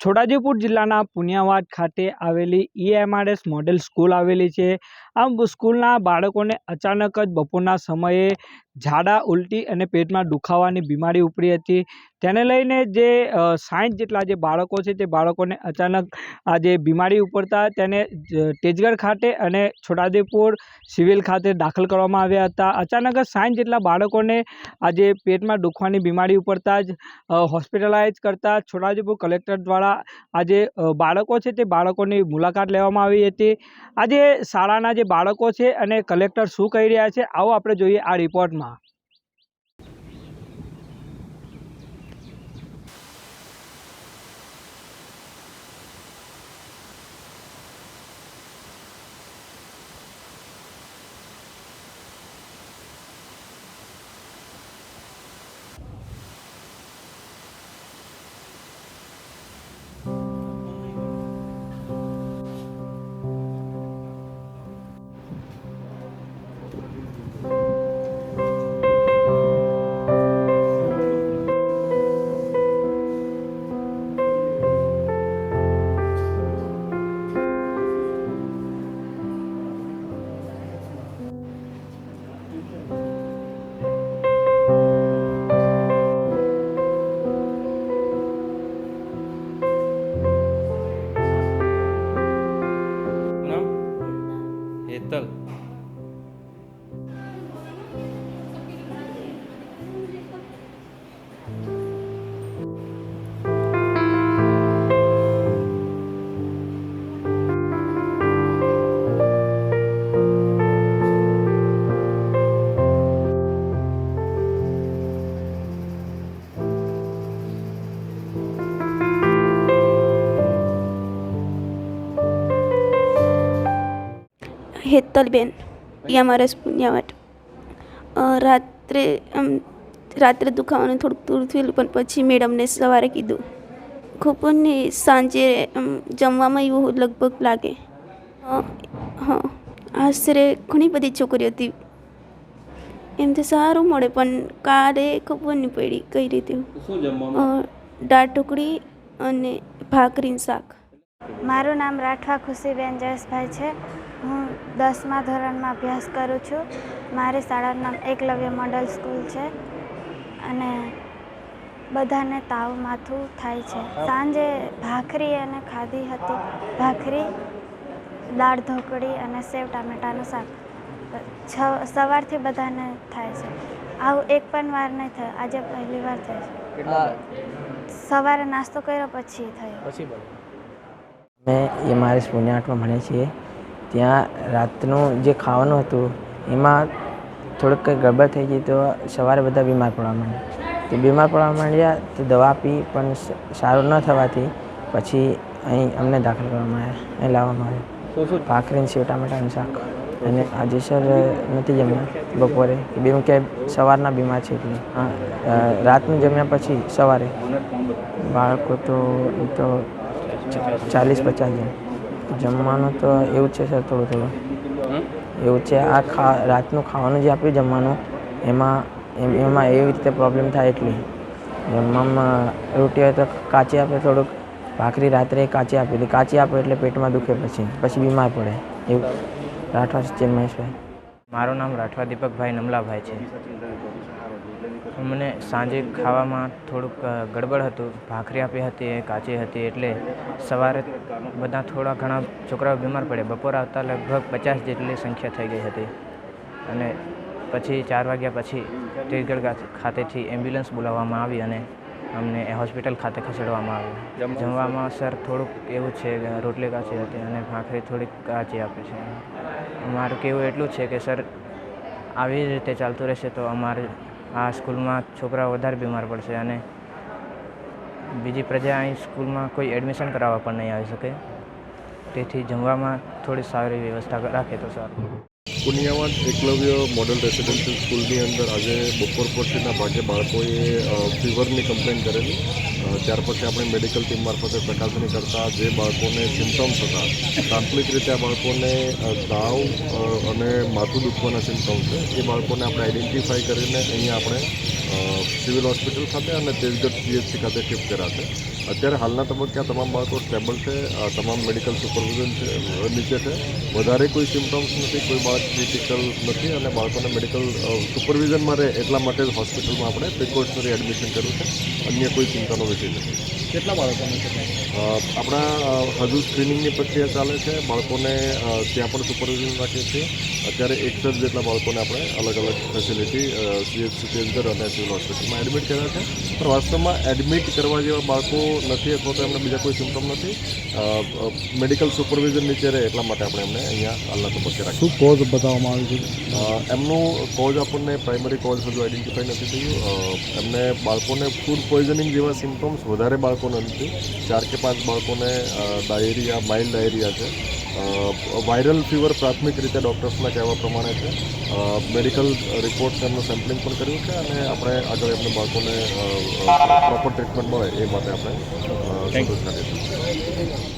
છોટાઉદેપુર જિલ્લાના પુનિયાવાડ ખાતે આવેલી ઈએમઆરએસ મોડેલ સ્કૂલ આવેલી છે. આ સ્કૂલના બાળકોને અચાનક જ બપોરના સમયે ઝાડા ઉલટી અને પેટમાં દુખાવાની બીમારી ઉપડી હતી. તેને લઈને જે સાઠ જેટલા જે બાળકો છે તે બાળકોને અચાનક આ જે બીમારી ઉપડતા તેને તેજગઢ ખાતે અને છોટાદેપુર સિવિલ ખાતે દાખલ કરવામાં આવ્યા હતા. અચાનક જ સાઠ જેટલા બાળકોને આજે પેટમાં દુખવાની બીમારી ઉપડતા જ હોસ્પિટલાઇઝ કરતા છોટાદેપુર કલેક્ટર દ્વારા આજે બાળકો છે તે બાળકોની મુલાકાત લેવામાં આવી હતી. આજે શાળાના જે બાળકો છે અને કલેક્ટર શું કહી રહ્યા છે, આવો આપણે જોઈએ આ રિપોર્ટમાં. நிலைத்தல் હેતલબેન યામારસ પુણ્યાવટ અ, રાત્રે આમ રાત્રે દુખાવાનું થોડુંક દૂર થયેલું પણ પછી મેડમને સવારે કીધું ખોપોને સાંજે આમ જમવામાં એવું લગભગ લાગે. હા આશરે ઘણી બધી છોકરીઓ હતી. એમ તો સારું મળે પણ કાલે ખબર નહીં પડી કઈ રીતે. શું અ, જમવામાં દાળ ઢોકળી અને ભાખરીનું શાક. મારું નામ રાઠવા ખુશીબેન જયેશભાઈ છે. દસમા ધોરણમાં અભ્યાસ કરું છું. મારી શાળાનું નામ એકલવ્ય મોડલ સ્કૂલ છે અને બધાને તાવ માથું થાય છે. સાંજે ભાખરી અને ખાધી હતી. ભાખરી દાળ ઢોકળી અને સેવ ટામેટાનું શાક. છ સવારથી બધાને થાય છે. આવું એક પણ વાર નહીં થયું. આજે પહેલી વાર થાય છે. સવારે નાસ્તો કર્યો પછી થયું. અમે એમઆરએસ આઠમાં ભણીએ છીએ. ત્યાં રાતનું જે ખાવાનું હતું એમાં થોડુંક કંઈ ગડબડ થઈ ગઈ તો સવારે બધા બીમાર પડવા માંડ્યા. તો બીમાર પડવા માંડ્યા તો દવા પી પણ સારું ન થવાથી પછી અહીં અમને દાખલ કરવામાં આવ્યા અહીં લાવવામાં આવ્યા. ભાખરીને સેવ ટામેટાનું શાક. અને આજે સર નથી જમ્યા બપોરે બેમ કે સવારના બીમાર છે એટલે. હા રાતનું જમ્યા પછી સવારે. બાળકો તો એ તો ચાલીસ પચાસ જણ. જમવાનું તો એવું છે સર થોડું થોડું. એવું છે આ ખા રાતનું ખાવાનું જે આપ્યું જમવાનું એમાં એમાં એવી રીતે પ્રોબ્લેમ થાય એટલી. જમવામાં રોટી હોય તો કાચી આપે થોડુંક ભાખરી રાત્રે કાચી આપી હતી કાચી આપે એટલે પેટમાં દુખે પછી પછી બીમાર પડે. એવું. રાઠવા સચિન મહેશભાઈ મારું નામ રાઠવા દીપકભાઈ નમલાભાઈ છે. મને સાંજે ખાવામાં થોડુંક ગડબડ હતું. ભાખરી આપી હતી એ કાચી હતી એટલે સવારે બધા થોડા ઘણા છોકરાઓ બીમાર પડે બપોર આવતા લગભગ પચાસ જેટલી સંખ્યા થઈ ગઈ હતી. અને પછી ચાર વાગ્યા પછી તેજગઢ ખાતેથી એમ્બ્યુલન્સ બોલાવવામાં આવી અને અમને હોસ્પિટલ ખાતે ખસેડવામાં આવ્યું. જમવામાં સર થોડુંક એવું છે કે રોટલી કાચી હતી અને ભાખરી થોડીક કાચી આપે છે. મારું કહેવું એટલું જ છે કે સર આવી રીતે ચાલતું રહેશે તો અમારે આ સ્કૂલમાં છોકરાઓ વધારે બીમાર પડશે અને બીજી પ્રજા અહીં સ્કૂલમાં કોઈ એડમિશન કરાવવા પણ નહીં આવી શકે. તેથી જમવામાં થોડી સારી વ્યવસ્થા રાખે તો સારું. પુનિયાવાડ એકલવ્ય મોડલ રેસિડેન્શિયલ સ્કૂલની અંદર આજે બપોર પછીના ભાગે બાળકોએ ફીવરની કમ્પ્લેન કરેલી. ત્યાર પછી આપણી મેડિકલ ટીમ મારફતે ચકાસણી કરતા જે બાળકોને સિમ્ટમ્સ હતા તાત્વિક રીતે આ બાળકોને તાવ અને માથું દુખવાના સિમ્ટમ્સ છે, એ બાળકોને આપણે આઈડેન્ટિફાઈ કરીને અહીંયા આપણે સિવિલ હોસ્પિટલ ખાતે અને તેજગઢ પીએચસી ખાતે શિફ્ટ કર્યા છે. અત્યારે હાલના તબક્કે આ તમામ બાળકો સ્ટેબલ છે તમામ મેડિકલ સુપરવિઝન છે નીચે છે. વધારે કોઈ સિમ્ટમ્સ નથી, કોઈ બાળક ક્રિટિકલ નથી અને બાળકોને મેડિકલ સુપરવિઝનમાં રહે એટલા માટે જ હોસ્પિટલમાં આપણે પ્રિકોશનરી એડમિશન કર્યું છે. અન્ય કોઈ ચિંતાનો વિષય નથી કેટલા બાળકોને છે આપણા હજુ સ્ક્રીનિંગની પ્રક્રિયા ચાલે છે. બાળકોને ત્યાં પણ સુપરવિઝન રાખીએ છીએ અત્યારે એકસઠ જેટલા બાળકોને આપણે અલગ અલગ ફેસિલિટી સીએચસી કેન્દ્ર અને સિવિલ હોસ્પિટલમાં એડમિટ કર્યા છે. પણ વાસ્તવમાં એડમિટ કરવા જેવા બાળકો નથી અથવા તો એમને બીજા કોઈ સિમ્ટમ નથી. મેડિકલ સુપરવિઝન નીચે રહે એટલા માટે આપણે એમને અહીંયા હાલના તબક્કે રાખીએ શું કોઝ બતાવવામાં આવ્યું છે? એમનું કોઝ આપણને પ્રાઇમરી કોઝ હજુ આઈડેન્ટિફાઈ નથી થયું. એમને બાળકોને ફૂડ પોઈઝનિંગ જેવા સિમ્ટમ્સ વધારે બાળકોને નથી ચાર કે પાંચ બાળકોને ડાયેરિયા માઇલ્ડ ડાયેરિયા છે. વાયરલ ફીવર પ્રાથમિક રીતે ડૉક્ટર્સના કહેવા પ્રમાણે છે. મેડિકલ રિપોર્ટ્સ એમનું સેમ્પલિંગ પણ કર્યું છે અને આપણે આગળ એમને બાળકોને પ્રોપર ટ્રીટમેન્ટ મળે એ માટે આપણે કરીશું